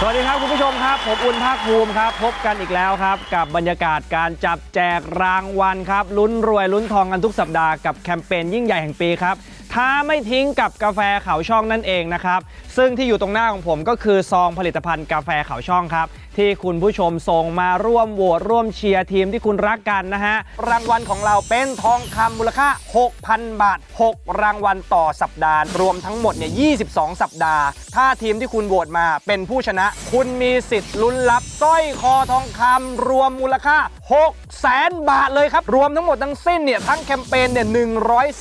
สวัสดีครับคุณผู้ชมครับ ผมอุ่นภาคภูมิครับ พบกันอีกแล้วครับ กับบรรยากาศการจับแจกรางวัลครับลุ้นรวยลุ้นทองกันทุกสัปดาห์กับแคมเปญยิ่งใหญ่แห่งปีครับ้าไม่ทิ้งกับกาแฟเขาช่องนั่นเองนะครับซึ่งที่อยู่ตรงหน้าของผมก็คือซองผลิตภัณฑ์กาแฟเขาช่องครับ ที่คุณผู้ชมส่งมาร่วมโหวตร่วมเชียร์ทีมที่คุณรักกันนะฮะรางวัลของเราเป็นทองคำมูลค่า 6,000 บาท 6 รางวัลต่อสัปดาห์ รวมทั้งหมดเนี่ย 22 สัปดาห์ ถ้าทีมที่คุณโหวตมาเป็นผู้ชนะ คุณมีสิทธิ์ลุ้นรับสร้อยคอทองคำรวมมูลค่า6แสนบาทเลยครับ รวมทั้งหมดทั้งสิ้นเนี่ยทั้งแคมเปญเนี่ย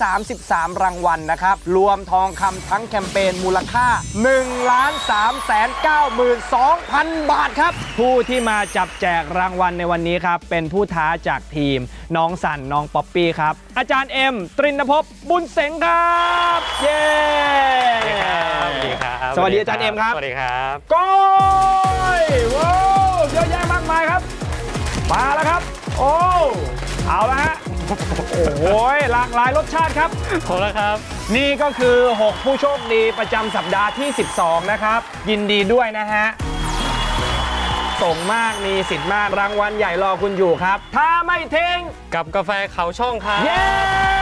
133 รางวัลนะครับ รวมทองคำทั้งแคมเปญมูลค่า1ล้าน3แสน92,000 บาทครับ ผู้ที่มาจับแจกรางวัลในวันนี้ครับ เป็นผู้ท้าจากทีม น้องสันน้องป๊อปปี้ครับ อาจารย์เอ็ม ตรินภพบุญเสงครับ เย้สวัสดีครับ สวัสดีอาจารย์เอ็มครับ สวัสดีครับโก้ยว้าวเยอะแยะมากมายครับ มาแล้วครับ โอ้ เอาละฮะ โอ้โหหลากหลายรสชาติครับ ขอบคุณครับ นี่ก็คือ 6 ผู้โชคดีประจำสัปดาห์ที่ 12 นะครับ ยินดีด้วยนะฮะ ส่งมากมีสิทธิ์มากรางวัลใหญ่รอคุณอยู่ครับ ถ้าไม่ทิ้งกับกาแฟเขาช่องครับ เย้